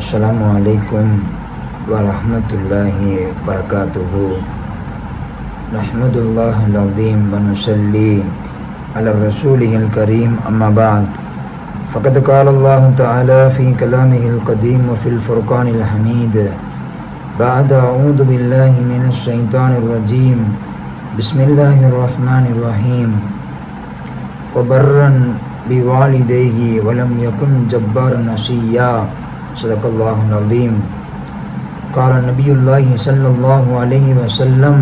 السلام عليكم ورحمة الله وبركاته نحمد الله العظيم ونصلي على رسوله الكريم أما بعد فقد قال الله تعالى في كلامه القديم وفي الفرقان الحميد بعد أعوذ بالله من الشيطان الرجيم بسم الله الرحمن الرحيم وبرا بوالديه ولم يكن جبارا نسيا صدق الله العظيم قال نبي الله صلى الله عليه وسلم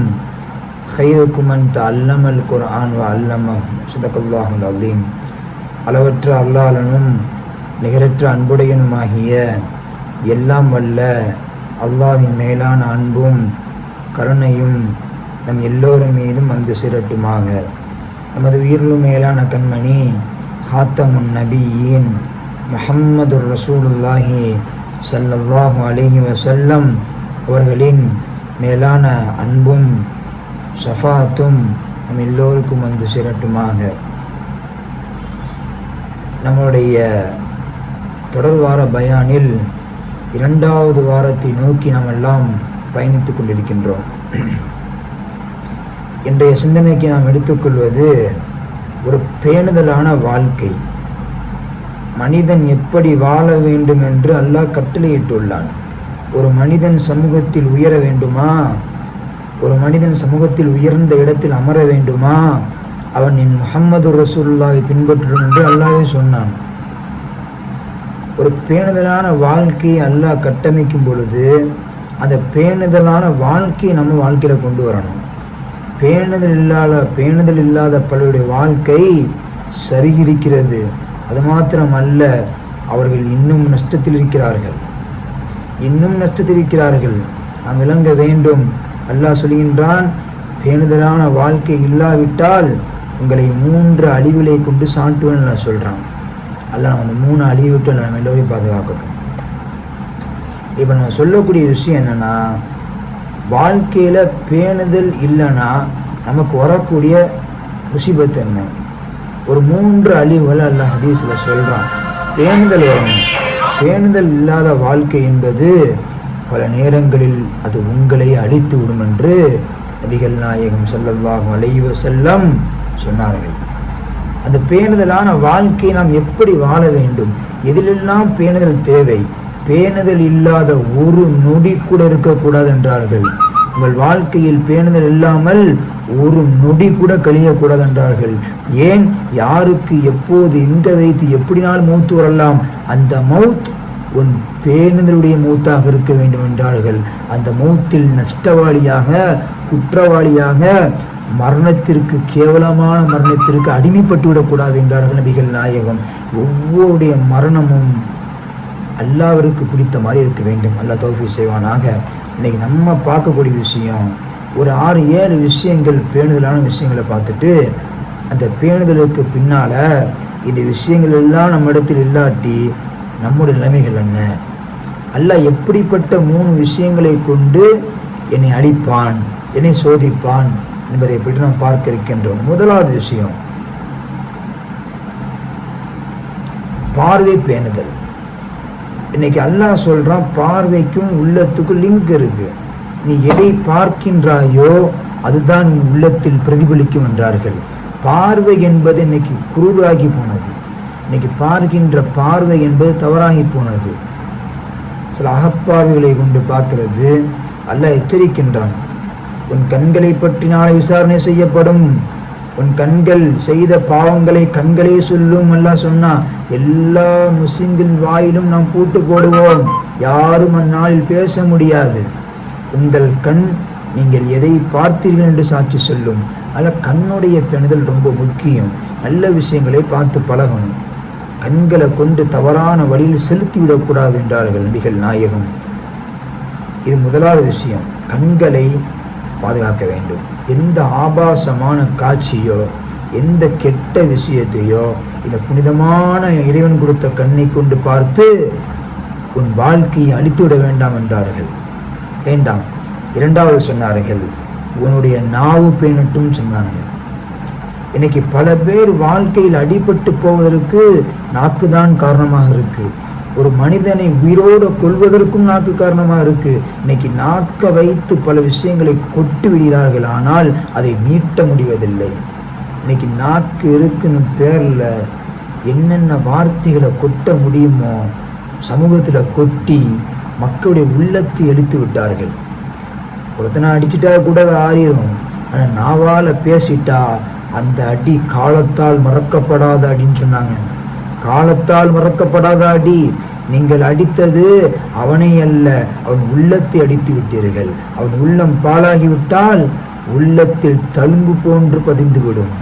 خيركم من تعلم القرآن وعلمه صدق الله العظيم அளவற்ற அல்லாளனும் நிகரற்ற அன்புடையனுமாகிய எல்லாம் வல்ல அல்லாஹின் மேலான அன்பும் கருணையும் நம் எல்லோரும் மீதும் வந்து சிரட்டுமாக நமது உயிரிலும் மேலான கண்மணி ஹாத்தமுன் நபியின் முஹம்மது ரசூலுல்லாஹி சல்லல்லாஹு அலிஹி வசல்லம் அவர்களின் மேலான அன்பும் ஷஃபாத்தும் நம் எல்லோருக்கும் வந்து சிரட்டுமாக. நம்மளுடைய தொடர் வார பயானில் இரண்டாவது வாரத்தை நோக்கி நாம் எல்லாம் பயணித்துக் கொண்டிருக்கின்றோம். இன்றைய சிந்தனைக்கு நாம் எடுத்துக்கொள்வது ஒரு பேணுதலான வாழ்க்கை. மனிதன் எப்படி வாழ வேண்டும் என்று அல்லாஹ் கட்டளையிட்டுள்ளான். ஒரு மனிதன் சமூகத்தில் உயர வேண்டுமா? ஒரு மனிதன் சமூகத்தில் உயர்ந்த இடத்தில் அமர வேண்டுமா? அவன் என் முகம்மது ரசூல்லாவை பின்பற்றும் என்று அல்லாவே சொன்னான். ஒரு பேணுதலான வாழ்க்கையை அல்லாஹ் கட்டமைக்கும் பொழுது அந்த பேணுதலான வாழ்க்கையை நம்ம வாழ்க்கையில் கொண்டு வரணும். பேணுதல் இல்லாத பேணுதல் இல்லாத பலருடைய வாழ்க்கை சருகிருக்கிறது அது மாத்திரம் அல்ல அவர்கள் இன்னும் நஷ்டத்தில் இருக்கிறார்கள். இன்னும் நஷ்டத்தில் இருக்கிறார்கள். நாம் விளங்க வேண்டும். அல்லாஹ் சொல்கின்றான் பேணுதலான வாழ்க்கை இல்லாவிட்டால் உங்களை மூன்று அழிவிலை கொண்டு சாட்டுவேன் நான் சொல்கிறான் அல்ல நம்ம அந்த மூணு அழிவு விட்டு நம்ம எல்லோரையும் பாதுகாக்கட்டும். இப்போ நம்ம சொல்லக்கூடிய விஷயம் என்னன்னா வாழ்க்கையில் பேணுதல் இல்லைன்னா நமக்கு வரக்கூடிய முசிபத்து என்ன? ஒரு மூன்று அழிவுகள் அல்ல ஹதீஸில் சொல்கிறான் பேணுதல் வரணும் பேணுதல் இல்லாத வாழ்க்கை என்பது பல நேரங்களில் அது உங்களை அழித்து விடும் என்று நபிகள் நாயகம் செல்லதாகும் அலைஹி செல்லம் சொன்னார்கள். அந்த பேணுதலான வாழ்க்கையை நாம் எப்படி வாழ வேண்டும்? எதிலெல்லாம் பேணுதல் தேவை? பேணுதல் இல்லாத ஒரு நொடி கூட இருக்கக்கூடாது என்றார்கள் உங்கள் வாழ்க்கையில் பேணுதல் இல்லாமல் ஒரு நொடி கூட கழியக்கூடாது என்றார்கள் ஏன்? யாருக்கு எப்போது எங்க வைத்து எப்படினாலும் மூத்து வரலாம்? அந்த மவுத் உன் பேணுதலுடைய மூத்தாக இருக்க வேண்டும் என்றார்கள். அந்த மூத்தில் நஷ்டவாளியாக குற்றவாளியாக மரணத்திற்கு கேவலமான மரணத்திற்கு அடிமைப்பட்டு விடக்கூடாது என்றார்கள் நபிகள் நாயகம். ஒவ்வொருடைய மரணமும் அல்லாவிற்கு பிடித்த மாதிரி இருக்க வேண்டும். அல்லா தோப்பு செய்வானாக. இன்னைக்கு நம்ம பார்க்கக்கூடிய விஷயம் ஒரு ஆறு ஏழு விஷயங்கள் பேணுதலான விஷயங்களை பார்த்துட்டு அந்த பேணுதலுக்கு பின்னால இந்த விஷயங்கள் எல்லாம் நம்ம இடத்தில் இல்லாட்டி நம்முடைய நிலைமைகள் என்ன? அல்ல எப்படிப்பட்ட மூணு விஷயங்களை கொண்டு என்னை அழிப்பான் என்னை சோதிப்பான் என்பதை பற்றி நாம் பார்க்க இருக்கின்றோம். முதலாவது விஷயம் பார்வை பேணுதல். இன்னைக்கு அல்லாஹ் சொல்கிறான் பார்வைக்கும் உள்ளத்துக்கும் லிங்க் இருக்கு. நீ எதை பார்க்கின்றாயோ அதுதான் உன் உள்ளத்தில் பிரதிபலிக்கும் என்றார்கள். பார்வை என்பது இன்னைக்கு குரூராகி போனது. இன்னைக்கு பார்க்கின்ற பார்வை என்பது தவறாகி போனது. சில அகப்பார்வைகளை கொண்டு பார்க்கிறது. அல்லாஹ் எச்சரிக்கின்றான். உன் கண்களை பற்றி நாளை விசாரணை செய்யப்படும். உன் கண்கள் செய்த பாவங்களை கண்களே சொல்லும் எல்லாம் சொன்னா எல்லா முஸ்லிம்கள் வாயிலும் நாம் பூட்டு போடுவோம். யாரும் அந்நாளில் பேச முடியாது. உங்கள் கண் நீங்கள் எதை பார்த்தீர்கள் என்று சாட்சி சொல்லும். அதில் கண்ணுடைய பெணுதல் ரொம்ப முக்கியம். நல்ல விஷயங்களை பார்த்து பழகணும். கண்களை கொண்டு தவறான வழியில் செலுத்தி விடக்கூடாது என்றார்கள் நபிகள் நாயகம். இது முதலாவது விஷயம். கண்களை பாதுகாக்க வேண்டும். எந்த ஆபாசமான காட்சியோ எந்த கெட்ட விஷயத்தையோ இந்த புனிதமான இறைவன் கொடுத்த கண்ணை கொண்டு பார்த்து உன் வாழ்க்கையை அழித்து விட வேண்டாம் என்றார்கள். வேண்டாம். இரண்டாவது சொன்னார்கள் உன்னுடைய நாவு பேணட்டும் சொன்னாங்க. இன்னைக்கு பல பேர் வாழ்க்கையில் அடிபட்டு போவதற்கு நாக்கு தான் காரணமாக இருக்குது ஒரு மனிதனை உயிரோடு கொள்வதற்கும் நாக்கு காரணமாக இருக்கு. இன்னைக்கு நாக்க வைத்து பல விஷயங்களை கொட்டு விடுகிறார்கள். ஆனால் அதை மீட்ட முடிவதில்லை. இன்னைக்கு நாக்கு இருக்குன்னு பேரில் என்னென்ன வார்த்தைகளை கொட்ட முடியுமோ சமூகத்தில் கொட்டி மக்களுடைய உள்ளத்தை எடுத்து விட்டார்கள். ஒருத்தனை அடிச்சிட்டா கூட அது ஆறிடும் ஆனால் நாவால் பேசிட்டா அந்த அடி காலத்தால் மறக்கப்படாத அடின்னு சொன்னாங்க. காலத்தால் மறக்கப்படாத அடி. நீங்கள் அடித்தது அவனை அல்ல அவன் உள்ளத்தை அடித்து விட்டீர்கள். அவன் உள்ளம் பாழாகிவிட்டால் உள்ளத்தில் தழும்பு போன்று பதிந்துவிடும்.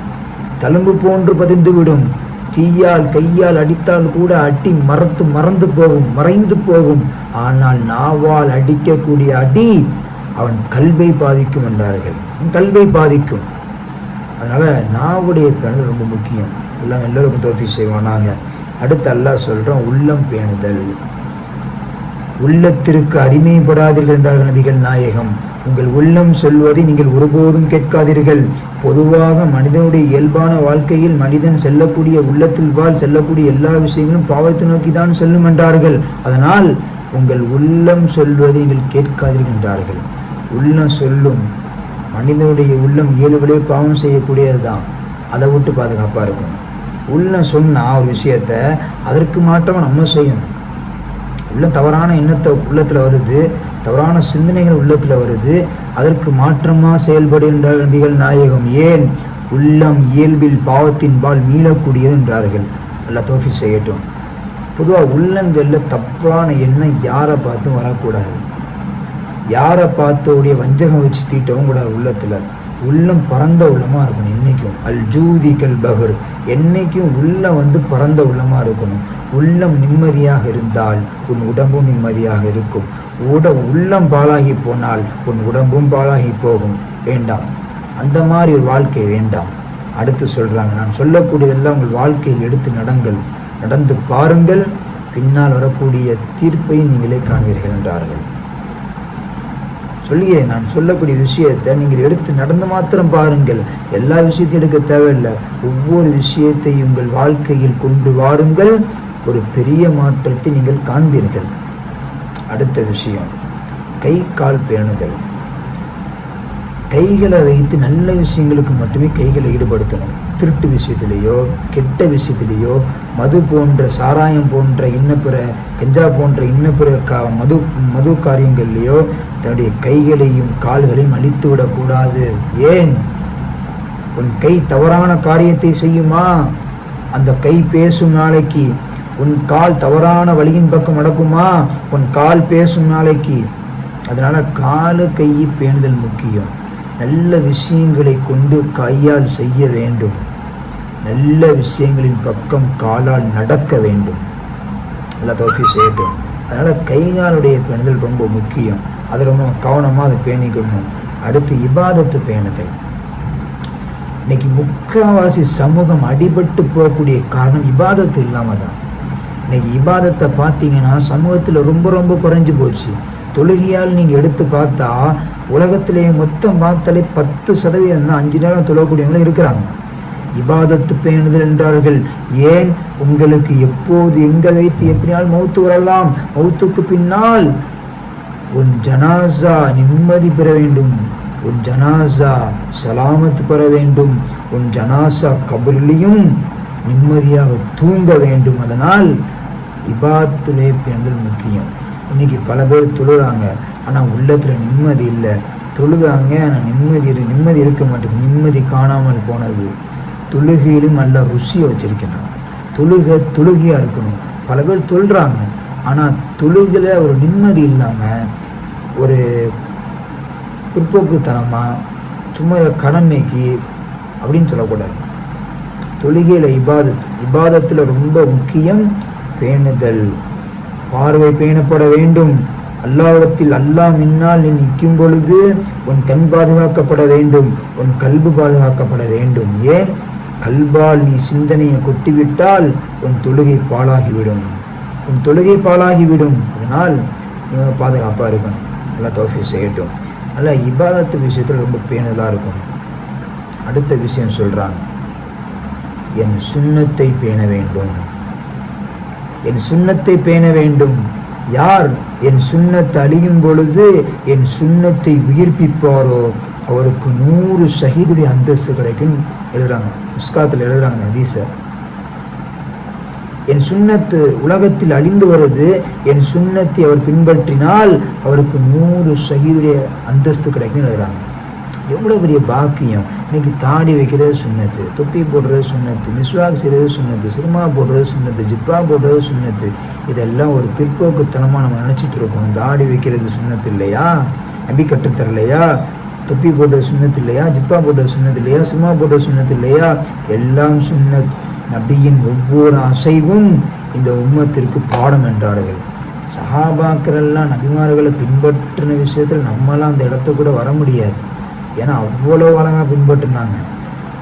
தழும்பு போன்று பதிந்துவிடும். தீயால் கையால் அடித்தால் கூட அடி மறத்து மறந்து போகும் மறைந்து போகும். ஆனால் நாவால் அடிக்கக்கூடிய அடி அவன் கல்வை பாதிக்கும் என்றார்கள். கல்வை பாதிக்கும். அதனால நாவுடைய பேணுதல் ரொம்ப முக்கியம். எல்லாம் எல்லோருக்கும் தோஃபி செய்வானாங்க அடுத்து அல்லாஹ் சொல்கிறோம் உள்ளம் பேணுதல். உள்ளத்திற்கு அடிமைப்படாதீர்கள் என்றார்கள் நபிகள் நாயகம். உங்கள் உள்ளம் சொல்வதை நீங்கள் ஒருபோதும் கேட்காதீர்கள். பொதுவாக மனிதனுடைய இயல்பான வாழ்க்கையில் மனிதன் செல்லக்கூடிய உள்ளத்தில் வாழ் செல்லக்கூடிய எல்லா விஷயங்களும் பாவத்தை நோக்கி தான் செல்லும் என்றார்கள். அதனால் உங்கள் உள்ளம் சொல்வதை நீங்கள் கேட்காதீர்கள் என்றார்கள். உள்ளம் சொல்லும் மனிதனுடைய உள்ளம் இயல்புலே பாவம் செய்யக்கூடியது தான் அதை விட்டு பாதுகாப்பாக இருக்கும் உள்ள சொன்னா ஒரு விஷயத்த அதற்கு மாற்றமாக நம்ம செய்யணும். உள்ள தவறான எண்ணத்தை உள்ளத்தில் வருது தவறான சிந்தனைகள் உள்ளத்தில் வருது அதற்கு மாற்றமாக செயல்படுகின்ற நபிகள் நாயகம் ஏன் உள்ளம் இயல்பில் பாவத்தின் பால் மீளக்கூடியது என்றார்கள். அல்ல தோஃபி செய்யட்டும். பொதுவாக உள்ளங்களில் தப்பான எண்ணம் யாரை பார்த்தும் வரக்கூடாது. யாரை பார்த்தோடைய வஞ்சகம் வச்சு தீட்டவும் கூடாது உள்ளத்தில். உள்ளம் பரந்த உள்ளமாக இருக்கணும் இன்றைக்கும் அல் ஜூதி கல் பகர் என்னைக்கும் உள்ளம் வந்து பரந்த உள்ளமாக இருக்கணும். உள்ளம் நிம்மதியாக இருந்தால் உன் உடம்பும் நிம்மதியாக இருக்கும். உட உள்ளம் பாழாகி போனால் உன் உடம்பும் பாழாகி போகும். வேண்டாம். அந்த மாதிரி ஒரு வாழ்க்கை வேண்டாம். அடுத்து சொல்கிறாங்க நான் சொல்லக்கூடியதெல்லாம் உங்கள் வாழ்க்கையில் எடுத்து நடங்கள். நடந்து பாருங்கள். பின்னால் வரக்கூடிய தீர்ப்பையும் நீங்களே காண்பீர்கள் என்றார்கள். சொல்லியே நான் சொல்லக்கூடிய விஷயத்தை நீங்கள் எடுத்து நடந்து மாத்திரம் பாருங்கள். எல்லா விஷயத்தையும் எடுக்க தேவையில்லை. ஒவ்வொரு விஷயத்தை உங்கள் வாழ்க்கையில் கொண்டு வாருங்கள். ஒரு பெரிய மாற்றத்தை நீங்கள் காண்பீர்கள். அடுத்த விஷயம் கை கால் பேணுதல். கைகளை வைத்து நல்ல விஷயங்களுக்கு மட்டுமே கைகளை ஈடுபடுத்தணும். திருட்டு விஷயத்திலேயோ கெட்ட விஷயத்திலேயோ மது போன்ற சாராயம் போன்ற இன்னப்பிற கஞ்சா போன்ற இன்னப்பிற கா மது மது காரியங்கள்லேயோ தன்னுடைய கைகளையும் கால்களையும் அழித்து விடக்கூடாது. ஏன்? உன் கை தவறான காரியத்தை செய்யுமா? அந்த கை பேசும் நாளைக்கு உன் கால் தவறான வழியின் பக்கம் நடக்குமா? உன் கால் பேசும் நாளைக்கு. அதனால காலு கை பேணுதல் முக்கியம். நல்ல விஷயங்களை கொண்டு கையால் செய்ய வேண்டும். நல்ல விஷயங்களின் பக்கம் காலால் நடக்க வேண்டும். நல்லா தோஃபி செய்யட்டும். அதனால் கைகாலுடைய பேணுதல் ரொம்ப முக்கியம். அது ரொம்ப கவனமாக அதை பேணிக்கணும். அடுத்து இபாதத்து பேணுதல். இன்னைக்கு முக்கால்வாசி சமூகம் அடிபட்டு போகக்கூடிய காரணம் இபாதத்து இல்லாமல் தான். இன்னைக்கு இபாதத்தை பார்த்தீங்கன்னா சமூகத்தில் ரொம்ப ரொம்ப குறைஞ்சு போச்சு. தொழுகையால் நீங்கள் எடுத்து பார்த்தா உலகத்திலேயே மொத்தம் பார்த்தாலே பத்து சதவீதம் தான் அஞ்சு நேரம் தொழக்கூடியவங்களும் இருக்கிறாங்க. இபாதத்து பேணுதல் என்றார்கள். ஏன்? உங்களுக்கு எப்போது எங்க வைத்து எப்படினால் மௌத்து வரலாம்? மௌத்துக்கு பின்னால் உன் ஜனாசா நிம்மதி பெற வேண்டும். உன் ஜனாசா சலாமத்து பெற வேண்டும். உன் ஜனாசா கபரிலையும் நிம்மதியாக தூங்க வேண்டும். அதனால் இபாத்துலே பேணுதல் முக்கியம். இன்னைக்கு பல பேர் தொழுறாங்க ஆனால் உள்ளத்தில் நிம்மதி இல்லை. தொழுதாங்க ஆனால் நிம்மதி நிம்மதி இருக்க மாட்டேங்குது. நிம்மதி காணாமல் போனது. தொழுகையிலும் நல்ல ருசியை வச்சிருக்கணும் தொழுகை தொழுகையாக இருக்கணும். பல பேர் தொழுறாங்க. ஆனால் தொழுகையில் ஒரு நிம்மதி இல்லாமல் ஒரு பிற்போக்குத்தனமாக சும்மா கடமைக்கு அப்படின்னு சொல்லக்கூடாது. தொழுகையில் இபாதத் இபாதத்தில் ரொம்ப முக்கியம் பேணுதல். பார்வை பேணப்பட வேண்டும். அல்லாவிடத்தில் அல்லாஹ் மின்னால் நீ நிற்கும் பொழுது உன் கண் பாதுகாக்கப்பட வேண்டும். உன் கல்பு பாதுகாக்கப்பட வேண்டும். ஏன்? கல்பால் நீ சிந்தனையை கொட்டிவிட்டால் உன் தொழுகை பாழாகிவிடும். உன் தொழுகை பாழாகிவிடும். அதனால் இவன் பாதுகாப்பாக இருக்கும் நல்லா தோஃபி செய்யட்டும். நல்லா இபாதத்து விஷயத்தில் ரொம்ப பேணுதலாக இருக்கும். அடுத்த விஷயம் சொல்கிறாங்க என் சுண்ணத்தை பேண வேண்டும். என் சுண்ணத்தை பேண வேண்டும். யார் என் சுண்ணத்தை அழியும் பொழுது என் சுண்ணத்தை உயிர்ப்பிப்பாரோ? அவருக்கு நூறு ஷஹீதுடைய அந்தஸ்து கிடைக்கும் எழுதுறாங்க. முஸ்காத்தில் எழுதுறாங்க ஹதீஸை. என் சுண்ணத்து உலகத்தில் அழிந்து வருது. என் சுண்ணத்தை அவர் பின்பற்றினால் அவருக்கு நூறு ஷஹீதுடைய அந்தஸ்து கிடைக்கும் எழுதுறாங்க. எவ்வளோ பெரிய பாக்கியம். இன்னைக்கு தாடி வைக்கிறது சுண்ணத்து தொப்பி போடுறது சுண்ணத்து மிஸ்வாக் செய்கிறது சுண்ணத்து சிறுமா போடுறது சுண்ணத்து ஜிப்பா போடுறது சுண்ணத்து. இதெல்லாம் ஒரு பிற்போக்குத்தனமாக நம்ம நினச்சிட்டு இருக்கோம். தாடி வைக்கிறது சுண்ணத்து இல்லையா? நபி கற்றுத்தரலையா தொப்பி போட்ட சுண்ணத்து இல்லையா? ஜிப்பா போட்ட சுண்ணத்து இல்லையா? சும்மா போட்ட சுண்ணத்து இல்லையா? எல்லாம் சுண்ணத். நபியின் ஒவ்வொரு அசைவும் இந்த உம்மத்திற்கு பாடம் என்றார்கள். சஹாபாக்கள் எல்லாம் நபிமார்களை பின்பற்றின விஷயத்தில் நம்மளாம் அந்த இடத்த கூட வர முடியாது. ஏன்னா அவ்வளோ அழகாக பின்பற்றினாங்க.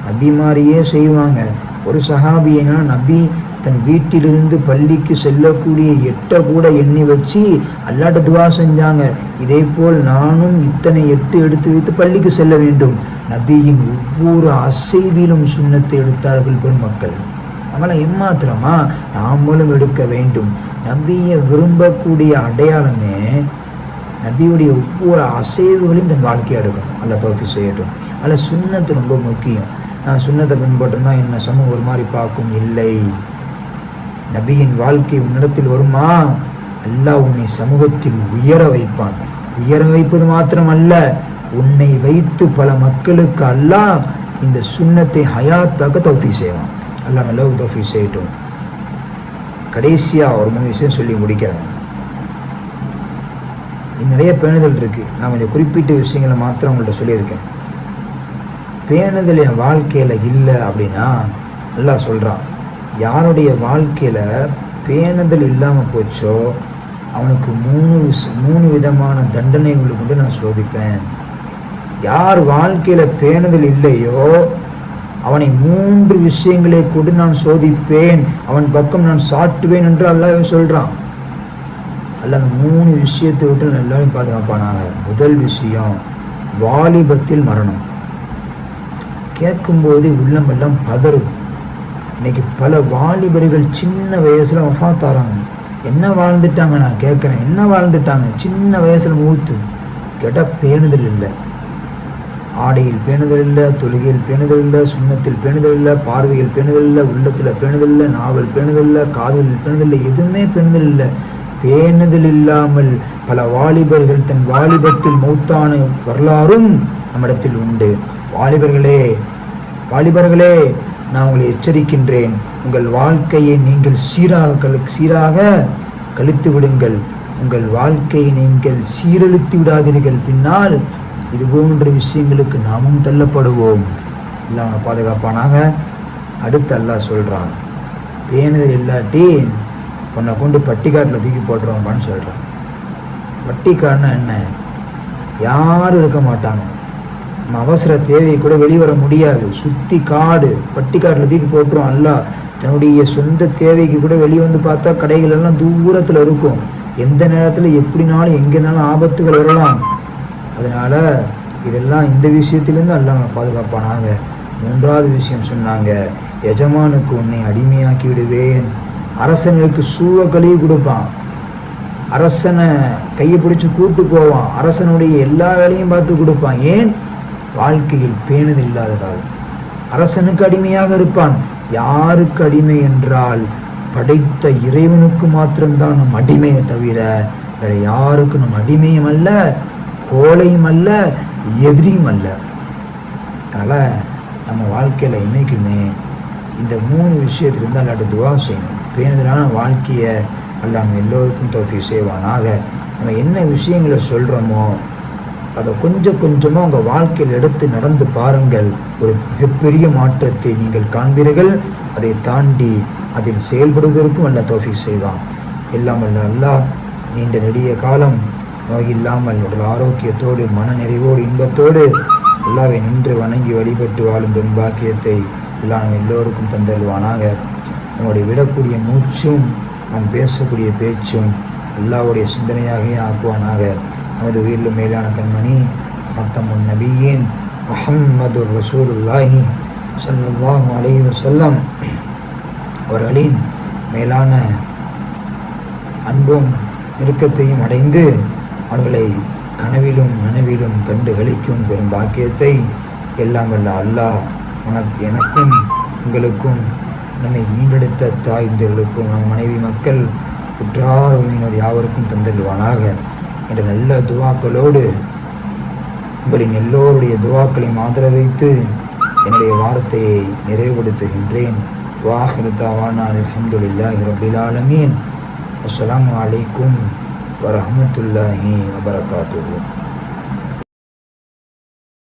நபி மாதிரியே செய்வாங்க. ஒரு சஹாபியனா நபி தன் வீட்டிலிருந்து பள்ளிக்கு செல்லக்கூடிய எட்டை கூட எண்ணி வச்சு அல்லாட்ட துவா செஞ்சாங்க. இதே போல் நானும் இத்தனை எட்டு எடுத்து வைத்து பள்ளிக்கு செல்ல வேண்டும். நபியின் ஒவ்வொரு அசைவிலும் சுண்ணத்தை எடுத்தார்கள் பெருமக்கள். நம்மளை ஏமாத்திரமா நாமளும் எடுக்க வேண்டும். நபியை விரும்பக்கூடிய அடையாளமே நபியுடைய ஒவ்வொரு அசைவுகளையும் தன் வாழ்க்கையை எடுக்கணும் அல்ல தோஃபி செய்யட்டும். அதில் சுண்ணத்து ரொம்ப முக்கியம். நான் சுண்ணத்தை பின்பற்றோம்னா என்ன சமூகம் ஒரு மாதிரி பார்க்கும்? இல்லை. நபியின் வாழ்க்கை உன்னிடத்தில் வருமா? அல்லாஹ் உன்னை சமூகத்தில் உயர வைப்பான். உயர வைப்பது மாத்திரமல்ல உன்னை வைத்து பல மக்களுக்கு அல்லாஹ் இந்த சுண்ணத்தை ஹயாத்தாக தௌஃபி செய்வான். அல்லாஹ் நல்ல தௌஃபி செய்யட்டும். கடைசியாக ஒரு மூணு விஷயம் சொல்லி முடிக்கிறேன். நிறைய பேணுதல் இருக்கு. நான் கொஞ்சம் குறிப்பிட்ட விஷயங்களை மாத்திரம் உங்கள்கிட்ட சொல்லியிருக்கேன். பேணுதல் என் வாழ்க்கையில் இல்லை அப்படின்னா நல்லா சொல்கிறான் யாருடைய வாழ்க்கையில் பேணுதல் இல்லாமல் போச்சோ அவனுக்கு மூணு மூணு விதமான தண்டனைகளை கொண்டு நான் சோதிப்பேன். யார் வாழ்க்கையில் பேணுதல் இல்லையோ அவனை மூன்று விஷயங்களை கொண்டு நான் சோதிப்பேன். அவன் பக்கம் நான் சாட்டுவேன் என்று அல்லாவே சொல்கிறான் அல்ல அந்த மூணு விஷயத்தை விட்டு நான் எல்லாரும் பாதுகாப்பானாங்க முதல் விஷயம் வாலிபத்தில் மரணம். கேட்கும்போது உள்ளமெல்லாம் பதறுது இன்னைக்கு பல வாலிபர்கள் சின்ன வயசுல வஃத்தாராங்க என்ன வாழ்ந்துட்டாங்க நான் கேட்குறேன். என்ன வாழ்ந்துட்டாங்க? சின்ன வயசுல மூத்து. கேட்டால் பேணுதல் இல்லை. ஆடையில் பேணுதல் இல்லை தொழுகையில் பேணுதல் இல்லை சுண்ணத்தில் பேணுதல் இல்லை பார்வையில் பேணுதல் இல்லை உள்ளத்தில் பேணுதல் இல்லை நாவல் பேணுதல் இல்லை காதலில் பேணுதல் இல்லை எதுவுமே பேணுதல் இல்லை. பேணுதல் இல்லாமல் பல வாலிபர்கள் தன் வாலிபத்தில் மூத்தான வரலாறும் நம்மிடத்தில் உண்டு. வாலிபர்களே வாலிபர்களே நான் உங்களை எச்சரிக்கின்றேன். உங்கள் வாழ்க்கையை நீங்கள் சீராக சீராக கழித்து விடுங்கள். உங்கள் வாழ்க்கையை நீங்கள் சீரழித்து விடாதீர்கள். பின்னால் இது போன்ற விஷயங்களுக்கு நாமும் தள்ளப்படுவோம். இல்லாமல் பாதுகாப்பானாக. அடுத்து அல்லாஹ் சொல்கிறான் பேணுதல் இல்லாட்டி உன்னை கொண்டு பட்டிக்காட்டில் தூக்கி போட்டுருவான்பான்னு சொல்கிறான் பட்டிக்காடுனா என்ன? யாரும் இருக்க மாட்டாங்க. நம்ம அவசர தேவையை கூட வெளிவர முடியாது. சுத்தி காடு பட்டிக்காட்டில் தூக்கி போட்டுரும் அல்ல. தன்னுடைய சொந்த தேவைக்கு கூட வெளியே வந்து பார்த்தா கடைகள் எல்லாம் தூரத்தில் இருக்கும். எந்த நேரத்தில் எப்படினாலும் எங்கேனாலும் ஆபத்துகள் வரலாம். அதனால இதெல்லாம் இந்த விஷயத்திலேருந்து அல்லாம பாதுகாப்பானாங்க மூன்றாவது விஷயம் சொன்னாங்க எஜமானுக்கு உன்னை அடிமையாக்கி விடுவேன். அரசனுக்கு சூழ கழுவி கொடுப்பான். அரசனை கையை பிடிச்சி கூப்பிட்டு போவான். அரசனுடைய எல்லா வேலையும் பார்த்து கொடுப்பான். ஏன்? வாழ்க்கையில் பேணுதல் இல்லாததால். அரசனுக்கு அடிமையாக இருப்பான். யாருக்கு அடிமை என்றால் படைத்த இறைவனுக்கு மாத்திரம்தான் நம் அடிமையை தவிர வேற யாருக்கும் நம் அடிமையும் அல்ல கோலையும் அல்ல எதிரியும் அல்ல. அதனால் நம்ம வாழ்க்கையில் என்றைக்குமே இந்த மூணு விஷயத்திலிருந்து அல்லாட்ட துவா செய்யணும். பேணுதலான வாழ்க்கையை அல்ல நம்ம எல்லோருக்கும் தோஃபி செய்வானாக. நம்ம என்ன விஷயங்களை சொல்கிறோமோ அதை கொஞ்சம் கொஞ்சமாக உங்கள் வாழ்க்கையில் எடுத்து நடந்து பாருங்கள். ஒரு மிகப்பெரிய மாற்றத்தை நீங்கள் காண்பீர்கள். அதை தாண்டி அதில் செயல்படுவதற்கும் அல்ல தோஃபி செய்வான் எல்லாம் அல்ல நீண்ட நெடிய காலம் நோய் இல்லாமல் உடல் ஆரோக்கியத்தோடு மன நிறைவோடு இன்பத்தோடு அல்லாவை நின்று வணங்கி வழிபட்டு வாழும் பெரும்பாக்கியத்தை எல்லாம் நம் எல்லோருக்கும் தந்தல்வானாக நம்முடைய விடக்கூடிய மூச்சும் நாம் பேசக்கூடிய பேச்சும் அல்லாவுடைய சிந்தனையாகவே ஆக்குவானாக. நமது உயிரிலும் மேலான கண்மணி சத்தமுன் நபியின் முஹம்மது ரசூலுல்லாஹி ஸல்லல்லாஹு அலையும் வஸல்லம் அவர்களின் மேலான அன்பும் நெருக்கத்தையும் அடைந்து அவர்களை கனவிலும் நனவிலும் கண்டு களிக்கும் பெரும் பாக்கியத்தை எல்லாம் வல்ல அல்லாஹ் உனக்கு எனக்கும் உங்களுக்கும் நம்மை ஈண்டெடுத்த தாய்ந்தர்களுக்கும் நம் மனைவி மக்கள் உற்றார் உறவினர் யாவருக்கும் தந்தருவானாக என்ற நல்ல துவாக்களோடு உங்களின் எல்லோருடைய துவாக்களையும் ஆதரவைத்து என்னுடைய வார்த்தையை நிறைவுபடுத்துகின்றேன். வாஹிரு தாவானா அல்ஹம்துலில்லாஹி ரபில் ஆலமீன். அஸ்ஸலாமு அலைக்கும் வரஹ்மத்துல்லாஹி